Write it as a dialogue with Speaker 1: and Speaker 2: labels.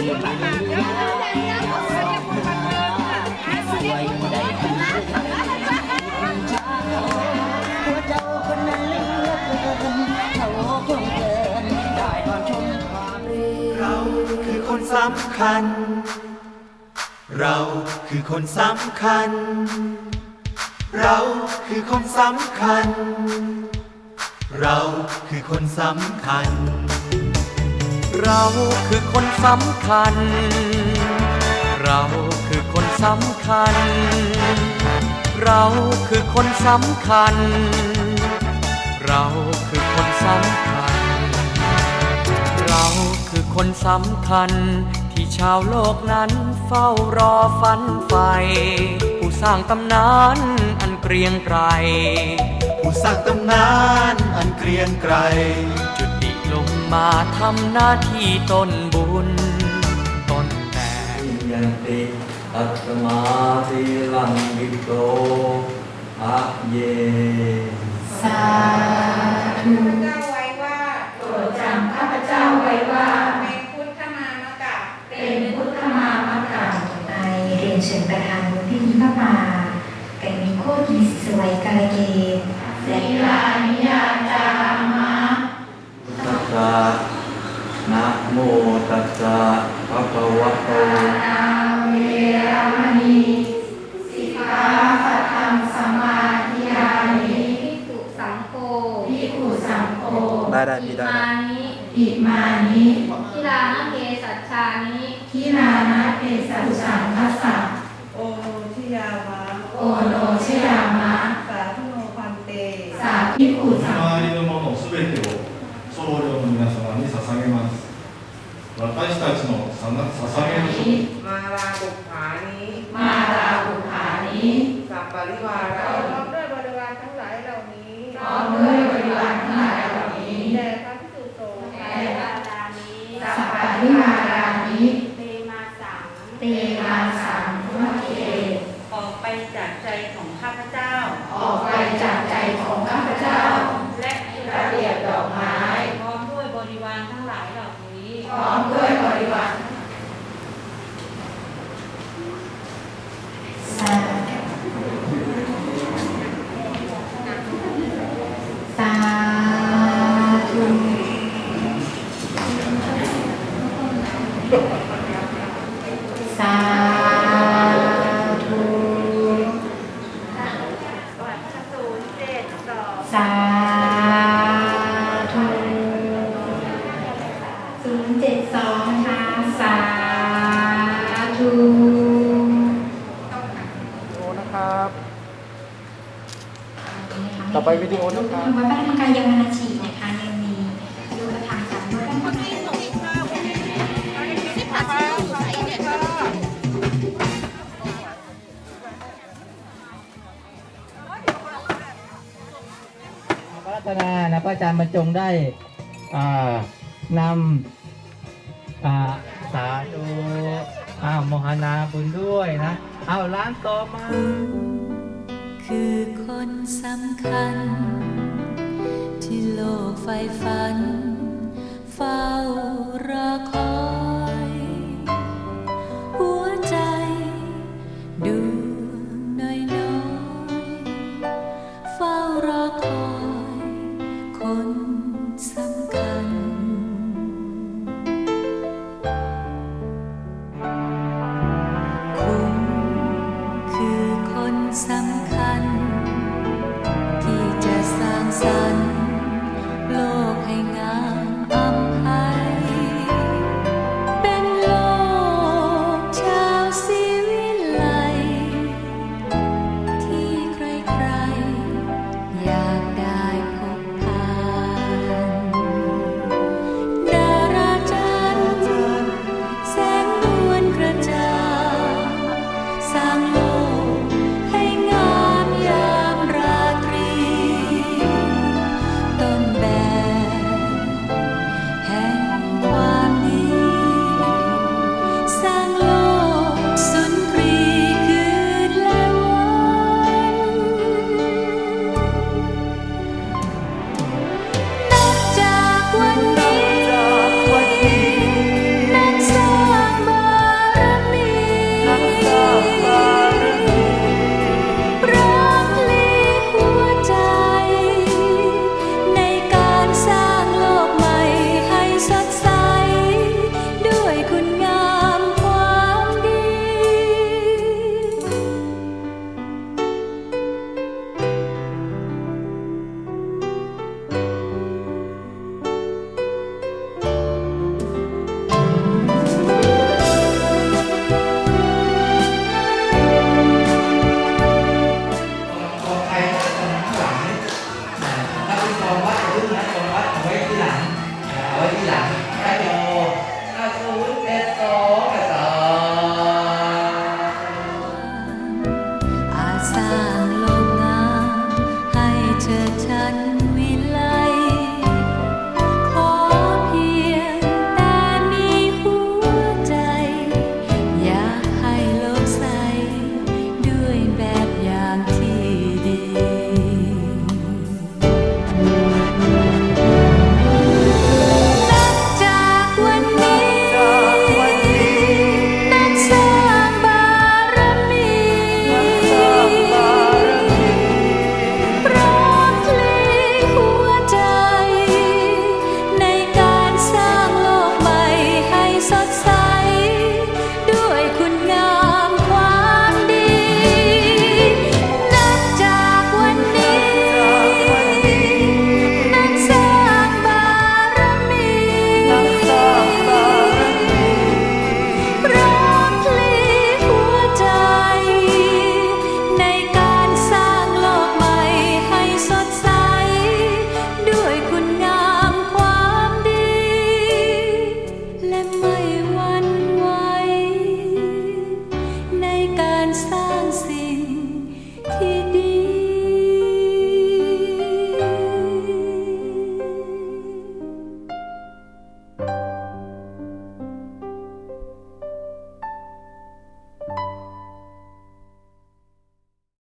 Speaker 1: เรา
Speaker 2: คือคน
Speaker 3: สำคัญ เราคือคนสำคัญ เราคือคนสำคัญ เราคือคนสำคัญ
Speaker 4: เราคือคนสำคัญ เราคือคนสำคัญ เราคือคนสำคัญ เราคือคนสำคัญ เราคือคนสำคัญ ที่ชาวโลกนั้นเฝ้ารอฝันใฝ่ผู้สร้างตำนานอันเกรียงไกร
Speaker 3: ผู้สร้างตำนานอันเกรียงไกร
Speaker 4: จุติ ลงมาทำหน้าที่ต้นบุญ ต้นแต่
Speaker 5: ยันติอัตมาสีลังวิโกอะเย
Speaker 6: ข้าพเจ้าไว้ว่าโปรดจำข้าพเจ้าไว้ว่าเป็นพุทธมามกะเป็นพุทธมามกะ
Speaker 7: ไปเรียนเชิญประธานวุฒินิพพาแก่มีโคตรมีสวยกาลเกตและ
Speaker 6: นิลานิยาจามะ
Speaker 5: ตัสสะนะโมตัสสะภะคะวะโต
Speaker 6: นาเวรมณีสิกขาปัทธังสมาธิยามิภิกขุสังโฆภิกขุสังโฆ
Speaker 3: ได้ได้พี่ได้
Speaker 8: มา
Speaker 3: ได้
Speaker 8: นิ
Speaker 6: อิมานิ
Speaker 8: ทิลานะเกสัชชานิ
Speaker 6: ทินา
Speaker 9: 私たちのさな捧げる食
Speaker 10: มาลาบุภานิ
Speaker 6: มาลาบุภานิ
Speaker 10: สัพปริวารา
Speaker 8: พร้อมด้วยบริวารทั้งหลายเหล่านี้
Speaker 6: พร้อมด้วยบริวารทั้งหลายเหล่านี้
Speaker 8: แด่พระพิสุสงฆ์แด่พระดานี้
Speaker 6: สัพพะริมารานิ
Speaker 8: เตมาสัง
Speaker 6: เตมาสังวะเก
Speaker 8: ออกไปจากใจของข้าพเจ้า
Speaker 6: ออกไปจากใจของข้าพเจ้า
Speaker 8: น
Speaker 6: ย์
Speaker 8: เจ็ดสอง
Speaker 7: ค่ะสาธุ
Speaker 4: ต่อไปวิดีโอนะครับ
Speaker 7: วัดพระธรรมกายาวนาชีนะคะยังมีดูประธานสามวัดพระธรรมกาย
Speaker 11: พระรัตนานะพระอาจารย์บรรจงได้อ่านำ สาสาธุอ้าวมหานาบุญด้วยนะอ้าวร้านต่อมา
Speaker 1: คือคนสำคัญ ที่โลกไฟฝัน เฝ้า
Speaker 11: รอคอย เธอฉั
Speaker 1: นว